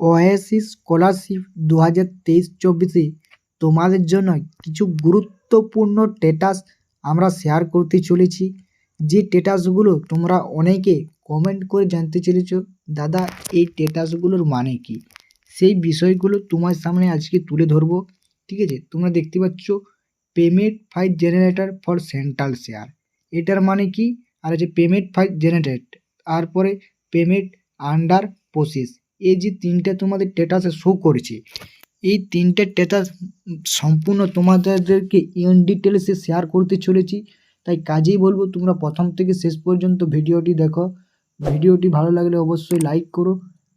ওয়াইসি scholarship দু হাজার তেইশ চব্বিশে তোমাদের জন্য কিছু গুরুত্বপূর্ণ স্ট্যাটাস আমরা শেয়ার করতে চলেছি। যে স্ট্যাটাসগুলো তোমরা অনেকে কমেন্ট করে জানতে চলেছ, দাদা, এই স্ট্যাটাসগুলোর মানে কী? সেই বিষয়গুলো তোমার সামনে আজকে তুলে ধরবো। ঠিক আছে? তোমরা দেখতে পাচ্ছ payment file generator for central share এটার মানে কি? আর হচ্ছে পেমেন্ট ফাইল জেনারেট তারপরে পেমেন্ট আন্ডার প্রসেস এই যে তিনটে তোমাদের স্ট্যাটাসে শো করেছে, এই তিনটে স্ট্যাটাস সম্পূর্ণ তোমাদেরকে ইন ডিটেলসে শেয়ার করতে চলেছি। তাই কাজেই বলব, তোমরা প্রথম থেকে শেষ পর্যন্ত ভিডিওটি দেখো। ভিডিওটি ভালো লাগলে অবশ্যই লাইক করো।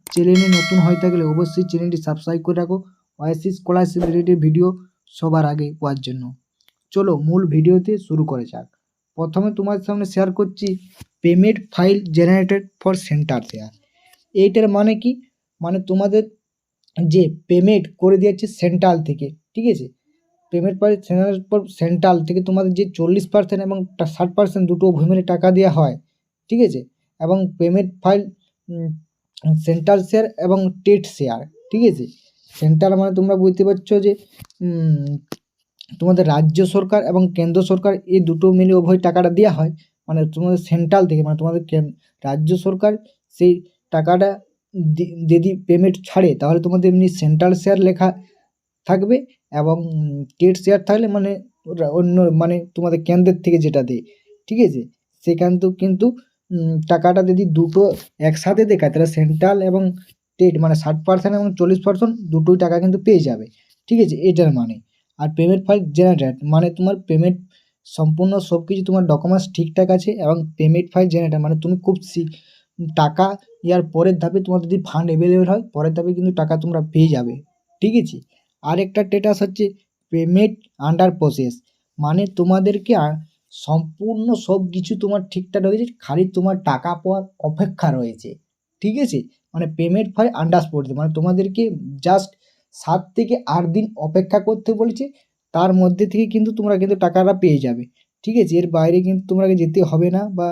চ্যানেলে নতুন হয়ে থাকলে অবশ্যই চ্যানেলটি সাবস্ক্রাইব করে রাখো। ওয়াইসি স্কলারশিপ রিলেটেড ভিডিও সবার আগে পাওয়ার জন্য। চলো মূল ভিডিওতে শুরু করে যাক। প্রথমে তোমার সামনে শেয়ার করছি payment file generated for centre share এইটার মানে কি? মানে তোমাদের যে পেমেন্ট করে দিয়েছে সেন্ট্রাল থেকে, ঠিক আছে? পেমেন্ট ফর সেন্ট্রাল থেকে তোমাদের যে চল্লিশ পার্সেন্ট এবং ষাট পার্সেন্ট দুটো মিলে টাকা দেওয়া হয়, ঠিক আছে? এবং পেমেন্ট ফাইল সেন্ট্রাল শেয়ার এবং টেট শেয়ার ঠিক আছে? সেন্ট্রাল মানে তোমরা বুঝতে পারছ যে তোমাদের রাজ্য সরকার এবং কেন্দ্র সরকার এই দুটো মিলে উভয় টাকাটা দেওয়া হয়। মানে তোমাদের সেন্ট্রাল থেকে মানে তোমাদের রাজ্য সরকার সেই টাকাটা যদি পেমেন্ট ছাড়ে, তাহলে তোমাদের এমনি সেন্ট্রাল শেয়ার লেখা থাকবে এবং টেট শেয়ার থাকলে মানে অন্য মানে তোমাদের কেন্দ্রের থেকে যেটা দেয়, ঠিক আছে? সেখান তো কিন্তু টাকাটা যদি দুটো একসাথে দেখায়, তাহলে সেন্ট্রাল এবং টেট মানে ষাট পার্সেন্ট এবং চল্লিশ পার্সেন্ট দুটোই টাকা কিন্তু পেয়ে যাবে, ঠিক আছে? এটার মানে। আর পেমেন্ট ফাইল জেনারেট মানে তোমার পেমেন্ট সম্পূর্ণ সব কিছু তোমার ডকুমেন্টস ঠিকঠাক আছে এবং পেমেন্ট ফাইল জেনারেট মানে তুমি খুব টাকা ইয়ার পরের ধাপে তোমার যদি ফান্ড অ্যাভেলেবেল হয়, পরের ধাপে কিন্তু টাকা তোমরা পেয়ে যাবে। ঠিক আছে? আরেকটা স্টেটাস হচ্ছে পেমেন্ট আন্ডার প্রসেস মানে তোমাদেরকে সম্পূর্ণ সব কিছু তোমার ঠিকঠাক রয়েছে, খালি তোমার টাকা পাওয়ার অপেক্ষা রয়েছে। ঠিক আছে? মানে পেমেন্ট ফাইল আন্ডার প্রসেস মানে তোমাদেরকে জাস্ট সাত থেকে আট দিন অপেক্ষা করতে বলেছে, তার মধ্যে থেকে কিন্তু তোমরা কিন্তু টাকাটা পেয়ে যাবে। ঠিক আছে? এর বাইরে কিন্তু তোমাকে যেতে হবে না বা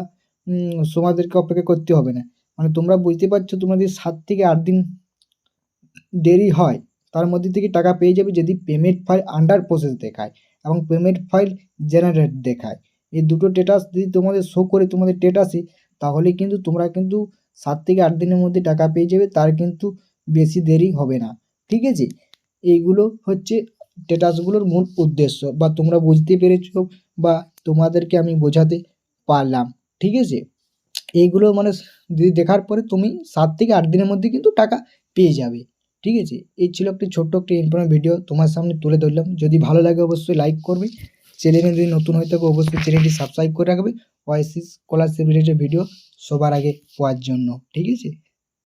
তোমাদেরকে অপেক্ষা করতে হবে না। মানে তোমরা বুঝতে পারছ তোমাদের সাত থেকে আট দিন দেরি হয়, তার মধ্যে থেকে টাকা পেয়ে যাবে যদি পেমেন্ট ফাইল আন্ডার প্রসেস দেখায় এবং পেমেন্ট ফাইল জেনারেট দেখায়। এই দুটো স্টেটাস যদি তোমাদের শো করে তোমাদের স্টেটাসে তাহলে কিন্তু তোমরা কিন্তু সাত থেকে আট দিনের মধ্যে টাকা পেয়ে যাবে, তার কিন্তু বেশি দেরি হবে না। ঠিক আছে? এইগুলো হচ্ছে স্টেটাসগুলোর মূল উদ্দেশ্য বা তোমরা বুঝতে পেরেছ বা তোমাদেরকে আমি বোঝাতে পারলাম। ঠিক আছে? এইগুলো মানে দেখার পরে তুমি সাত থেকে আট দিনের মধ্যে কিন্তু টাকা পেয়ে যাবে। ঠিক আছে? এই ছিল একটি ছোট্ট একটি ইনফরমেটিভ ভিডিও তোমার সামনে তুলে ধরলাম। যদি ভালো লাগে অবশ্যই লাইক করবে। চ্যানেলে যদি নতুন হয়ে থাকে অবশ্যই চ্যানেলটি সাবস্ক্রাইব করে রাখবে। ওয়াইসি স্কলারশিপ রিলেটেড ভিডিও সবার আগে পাওয়ার জন্য। ঠিক আছে?